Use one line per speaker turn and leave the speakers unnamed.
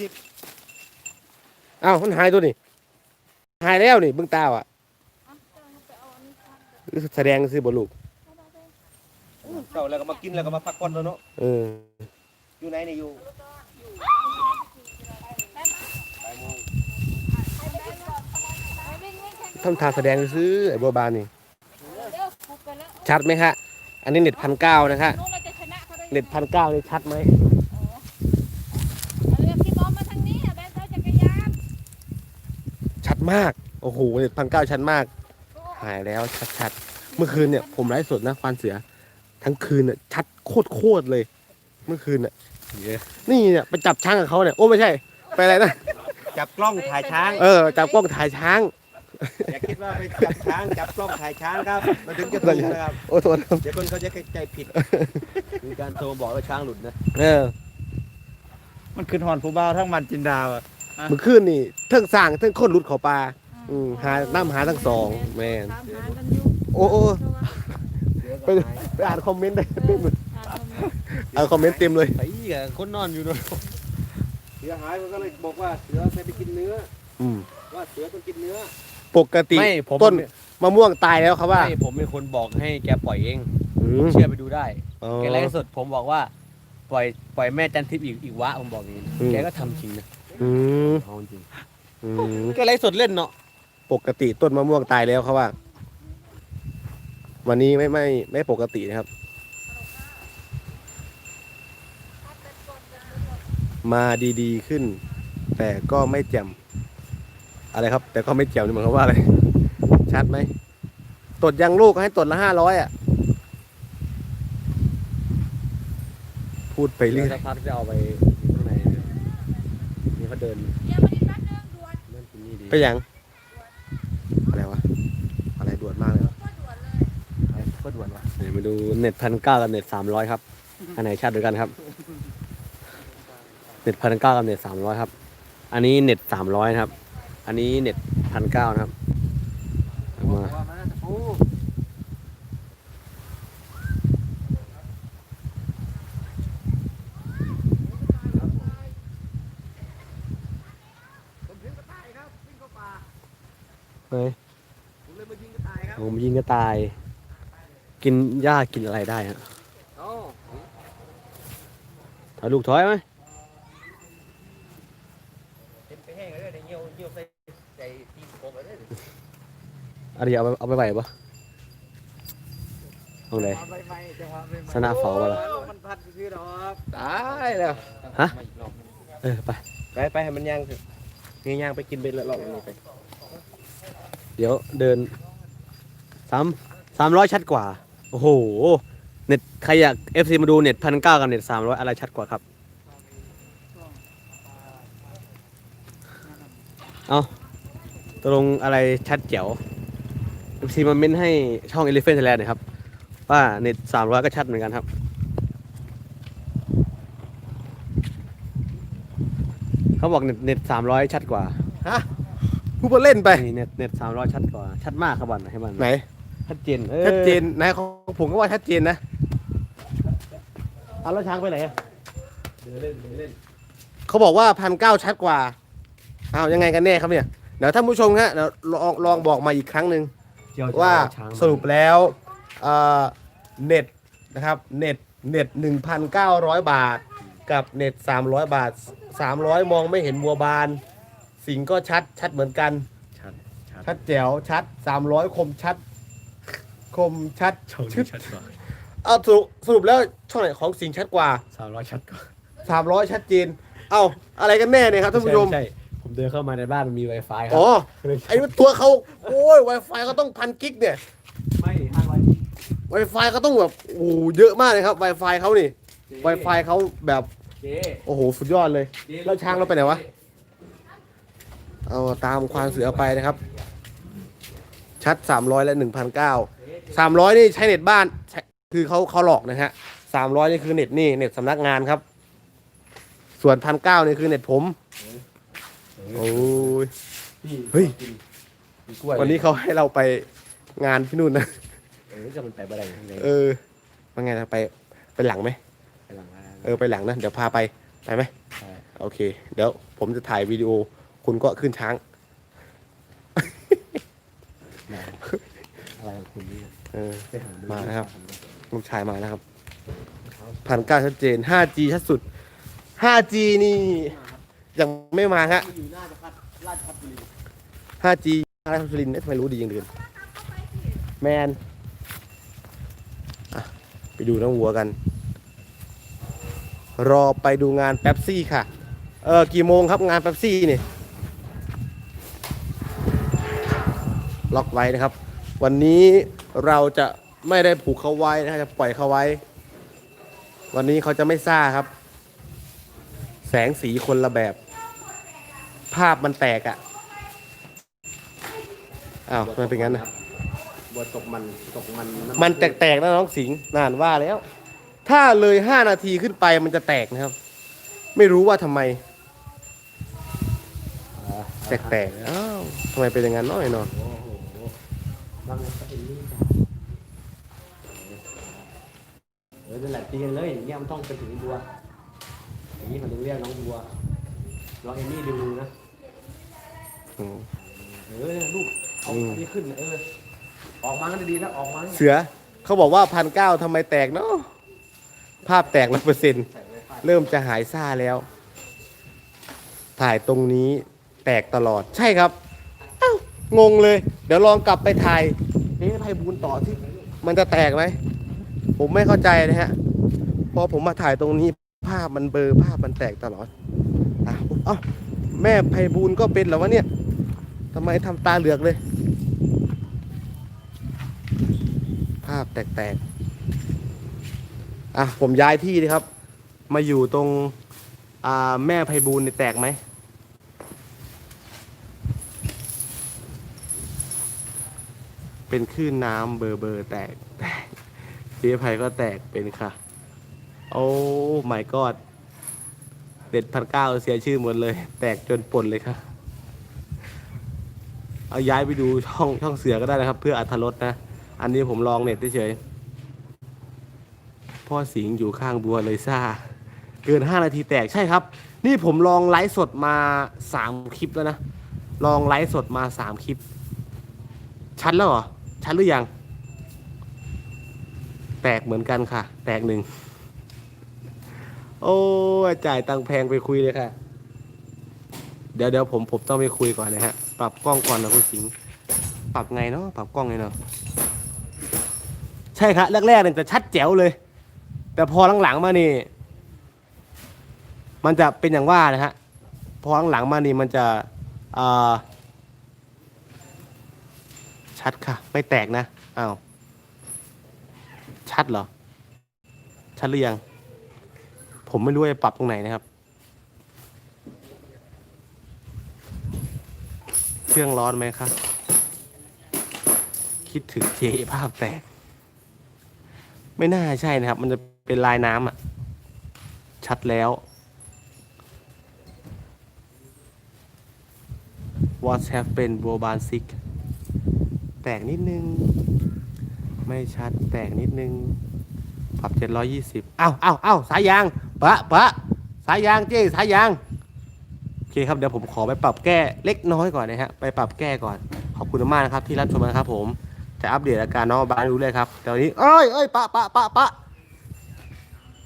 สิบ
อ้าวมันหายตัวนี่หายแล้วนี่เบิ่งตาอะแสดงสิบ่ลูก
เจ้าแล้วก็มากินแล้วก็มาพักผ่อนแล้วเนาะ
เออ
อยู่ไหนนี่อยู่บ่ายโมง
ทำทาแสดงซื้อไอ้บัวบานนี่ชัดไหมคะอันนี้เน็ตพันเก้านะคะ
นู้นเราจะชนะเขาได้
เน็ตพันเก้านี่ชัดไหม
เอาเรือพี่บอมมาทางนี้อะแบนเตอร์จักรยาน
ชัด มาก โอ้โหเน็ตพันเก้าชัดมาก หายแล้วชัดๆ เมื่อคืนเนี่ยผมไลฟ์สดนะควานเสือ ทั้งคืนน่ะชัดโคตรโคตรๆเลย เมื่อคืนน่ะนี่เนี่ยไปจับช้างกับเขาเนี่ย โอ้ไม่ใช่ ไปอะไรนะ
จับกล้องถ่ายช้าง
เออ จับกล้องถ่ายช้าง
อย่าคิดว่าไปจับช้างจับกล้องถ่ายช้างครับมันถึงจะถูกนะครับ
โอ้โทษครับ
เดี๋ยวคนเขาจะเข้าใจผิด
มีการโทรบอกว่าช้างหลุดนะ
เออ
มันขึ้นหอนผู้บ่าวทั้งมันจินดาวอะ
เมื่อคืนนี่เทิงสร้างเทิงคนรุดเขาปลาอืมหาน้ำหาทั้งสองแม่น
ตามหากันอยู่
โอ้โอ้
เดี๋ยว
ไป
ก็หาย
ไปอ่านคอมเมนต์ได้เต็มเลย
หาคนอยู่
อ่านคอมเมนต์เต็มเลย
ไอ้เหี้ยคนนอนอยู่เนอะ
เสือหายมันก็เลยบอกว่าเสือไม่ไปกินเนื้อ
อืม
ว่าเสือต้องกินเนื้อ
ปกติ
ไม่ผม
ต้นมะม่วงตายแล้วครับว่า
ไม่ผมเป็นคนบอกให้แกปล่อยเอง
อืม
เชื่อไปดูได้
อ๋อ
แกไลฟ์สดผมบอกว่า ปล่อยปล่อยแม่จันทิพย์อีกอีกวะผมบอกอย่างนี้นะ
อืม
แกก็ทำจริงนะ
อืม
เอาจริง
อืม
แกไลฟ์สดเล่นเนาะ
ปกติต้นมะม่วงตายแล้วครับว่า วันนี้ไม่ไม่ไม่ปกตินะครับ มาดีๆขึ้น แต่ก็ไม่แจ่มอะไรครับ แต่ก็ไม่แจ่มนี่หมายความว่าอะไร ชัดไหมตดยังลูกให้ตดละห้าร้อยอะ พูดไป
เรื่
เรื่
อ
องย
สักพักจะเอาไปข้างในนี่ เขาเดิน
เดี๋ยวมาดิแป๊บนึงด่วน
เล่นที่นี่ดี
ไปยัง อะไรวะ อะไรด่วนมากเลย
ไปก็ด่วนวะเดี๋ยวมาดูเน็ตพันเก้ากับเน็ตสามร้อยครับ อันไหนชัดด้วยกันครับ เน็ตพันเก้ากับเน็ตสามร้อยครับ อันนี้เน็ตสามร้อยนะครับ อันนี้เน็ตพันเก้านะครับเอามา
ว่ามาโอ้
เฮ้ย
ผมเลยมายิงกระต่ายครับ
ผมยิงกระต่าย กินหญ้ากินอะไรได้ฮะ
อ๋อ
ถอยลูกถอยไหม
เต็มไปแห้งเลยเดี๋ยวเหี่ยวเหี่ยวใส่ใส่ตีนโคกเลย
อะไรเอาไปเอาไปไหวปะตรงไหน
เอาไปไปจะพาไป
สนาเฝ้าปะล่ะ
มันพัดซื้อหรอก
ตายแล้ว
ฮะเออไป
ไปไปให้มันย่างเถอะนี่ย่างไปกินไปละรอบนี้ไป
เดี๋ยวเดินสามสามร้อยชัดกว่า โอ้โห เน็ตใครอยากเอฟซีมาดูเน็ตพันเก้ากับเน็ตสามร้อยอะไรชัดกว่าครับ เอาตกลงอะไรชัดเจ๋วเอฟซีมาเม้นให้ช่อง Elephant Thailand หน่อยครับ ว่าเน็ตสามร้อยก็ชัดเหมือนกันครับเขาบอกเน็ตเน็ตสามร้อยชัดกว่า ฮะ
พูดมาเล่นไป
นี่เน็ตเน็ตสามร้อยชัดกว่า ชัดมากครับบอลให้มัน
ไหน
ชัดเจนออ
ชัดเจนนายของผมก็ว่าชัดเจนนะเอาแล้วช้างไปไหนอะ
เดินเล่นเดินเล่น
เขาบอกว่าพันเก้าชัดกว่า อ้าวยังไงกันแน่ครับเนี่ย เดี๋ยวท่านผู้ชมฮะเดี๋ยวลองลองบอกมาอีกครั้งหนึ่ง
เจียว
ว่า
ช้ง
สรุปแล้วเอ่อเน็ตนะครับเน็ตเน็ตหนึ่งพันเก้าร้อยบาท กับเน็ตสามร้อยบาทสามร้อยมองไม่เห็นบัวบาน สิงก็ชัด ชัดเหมือนกัน
ชัดชัด
ชัดแจ๋วชัดสามร้อยคมชัด คมชัด
ช่อง
ชึ
นี้
ด
ชัดกว่า
เอาสรุปสรุปแล้วช่องไหนของสิงชัดกว่า
สามร้อยชัดกว่า
สามร้อยชัดเจนเอาอะไรกันแน่เนี่ยครับท่านผู้ชม
ใช่ผมเดินเข้ามาในบ้านมันมี Wi-Fi ครั
อ๋อ
เลย
ไอ้ตัวเขาโอ้ย Wi-Fi ก็ต้องพันกิกเนี่ย
ไม่ห้าร้อย
Wi-Fi ก็ต้องแบบโอ้โหเยอะมากเลยครับ Wi-Fi เขานี่ Wi-Fi เขาแบบ
เจ๊
โอ้โห สุดยอดเลย แล้วช้างเราไปไหนวะ เอาตามควานเสือไปนะครับ ชัด 300 และ1,009 300 นี่ใช้เน็ตบ้านใช้คือเขาเขาหลอกนะฮะ 300 นี่คือเน็ตนี่เน็ตสำนักงานครับ ส่วน1,009นี่คือเน็ตผม โอ้ย เฮ้ย
มีกล้วย
วันนี้เขาให้เราไปงานที่นู่นนะ
เออจะมันไปบ่ได้ยังไง
เออว่าไงนะไปไปหลังไหม
ไปหลังร้าน
เออไปหลังนะ เดี๋ยวพาไป ไปไหม
ใช่
เโอเค เดี๋ยวผมจะถ่ายวิดีโอ คุณก็ขึ้นช้าง
อะไรของคุณเนี่ย
เออ
ไปหาดู
มานะครับ ลูกชายมานะครับพันเก้าชัดเจน 5G ชัดสุด 5G นี่ ยังไม่มาฮะ
อยู่หน้าจะพัดราชพัฒน์บุรี
5G อะไรสุรินทร์เอ๊ะทำไมรู้ดีอย่างเดือนแมนอะไปดูน้องวัวกัน รอไปดูงานแป๊บซี่ค่ะ เออ กี่โมงครับงานแป๊บซี่นี่ ล็อกไว้นะครับ วันนี้เราจะไม่ได้ผูกเขาไว้นะฮะจะปล่อยเขาไว้ วันนี้เขาจะไม่ซ่าครับ แสงสีคนละแบบ ภาพมันแตกอะ่ะอ้าวทำไมเป็นงั้นนะ
บัวตกมันตกมันำ
มันแตกๆนะน้องสิงห์นานว่าแล้ว ถ้าเลยห้านาทีขึ้นไปมันจะแตกนะครับ ไม่รู้ว่าทำไม
อ่า
แตกๆอ้าวทำไมเป็นอย่างนั้นน้อยเนาะ
โอ้โห บางอย่างก็เป็นนี่จ้ะเออนั่นแหละตีกันเลยอย่างเงี้ยมันต้องเป็นถึงบัว อย่างนี้มันถึงเรียกน้องบัวลองเอมี่ดูนะ
อืม
เออลูกเอา
อืม
อันนี้ขึ้นเออออกมาก็ดีๆแล้วออกมาเนี่ย
เสือเขาบอกว่าพันเก้าทำไมแตกเนาะภาพแตกร้อยเปอร์เซ็นต์
ใส่ไว้ฟาด
เริ่มจะหายซ่าแล้ว ถ่ายตรงนี้แตกตลอดใช่ครับเอ้า งงเลย เดี๋ยวลองกลับไปถ่ายเอ๊ะไพบูลต่อที่มันจะแตกไหม ผมไม่เข้าใจนะฮะ พอผมมาถ่ายตรงนี้ภาพมันเบลอภาพมันแตกตลอดอะอ้าแม่ไพบูลก็เป็นเหรอวะเนี่ยทำไมทำตาเหลือกเลย ภาพแตกๆอะผมย้ายที่ดีครับ มาอยู่ตรงอ่าแม่ไพบูลย์เนี่ยแตกไหม เป็นคลื่นน้ำเบอร์เบอร์แตกแตกเสียภัยก็แตกเป็นค่ะ โอ้ไม่กอดเด็ดพันเก้าเสียชื่อหมดเลย แตกจนป่นเลยค่ะ เอาย้ายไปดูช่องช่องเสือก็ได้นะครับ เพื่ออัธรสนะ อันนี้ผมลองเน็ตเฉยพ่อสิงอยู่ข้างบัวเลยซ่า เกิน 5 นาทีแตกใช่ครับ นี่ผมลองไลฟ์สดมา 3 คลิปแล้วนะ ลองไลฟ์สดมา 3 คลิป ชัดแล้วเหรอ ชัดหรือยัง แตกเหมือนกันค่ะ แตกหนึ่ง โอ้จ่ายตังแพงไปคุยเลยค่ะ เดี๋ยวเดี๋ยวผมผมต้องไปคุยก่อนนะฮะ ปรับกล้องก่อนนะคุณสิงปรับไงเนาะ ปรับกล้องไงเนาะ ใช่ครับแรกๆเนี่ยจะชัดแจ๋วเลย แต่พอหลังๆมานี่ มันจะเป็นอย่างว่านะฮะ พอหลังๆมานี่มันจะอ่า ชัดค่ะ ไม่แตกนะอ้าวชัดเหรอ ชัดหรือยัง ผมไม่รู้จะปรับตรงไหนนะครับ เครื่องร้อนไหมครับ คิดถึงเจภาพแตก ไม่น่าใช่นะครับ มันจะเป็นลายน้ำอะชัดแล้ว What happened บัวบานซิกแตกนิดนึง ไม่ชัดแตกนิดนึง ปรับ720อ้าวอ้าวอ้าวสายยางปะปะสายยางเจ๊สายยาง โอเคครับเดี๋ยวผมขอไปปรับแก้เล็กน้อยก่อนนะฮะ ไปปรับแก้ก่อน ขอบคุณมากนะครับที่รับชมนะครับผม จะอัปเดตอาการน้องบานดูเลยครับตอนนี้เอ้ยเอ้ยปะปะปะปะ